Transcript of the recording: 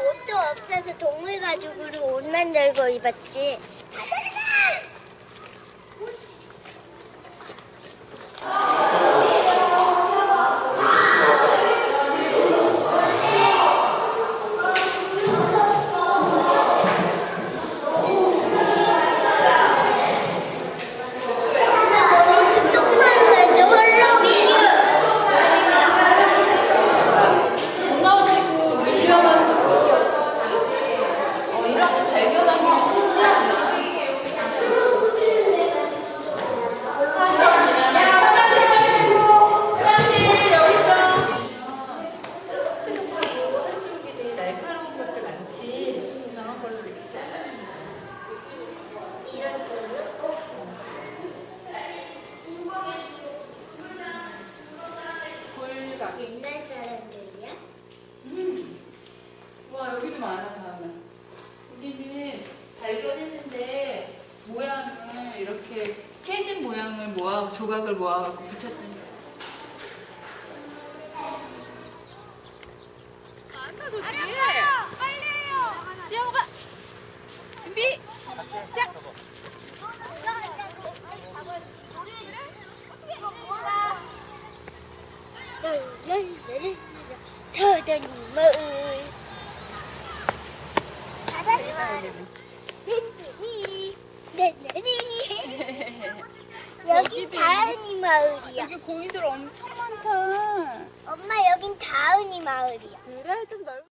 옷도 없어서 동물 가죽으로 옷 만들고 입었지. 무너지고 밀려가지고 어, 이런 거 발견한 게 쉽지 않아. 한쪽이 되게 날카로운 것들 많지. 저런 걸로 이렇게 잘라. 골각. 옛날 사람들이야? 음. 와 여기도 많아 다음에. 여기는 발견했는데 모양을 이렇게 깨진 모양을 모아 조각을 모아갖고 붙였더니. 안나 저기. 빨리 해요. 뛰어가. Nen니 nen니 여긴 여기도 다은이 마을이야 여기 고인들 엄청 많다. 엄마 여긴 다은이 마을이야 그래 좀 넓.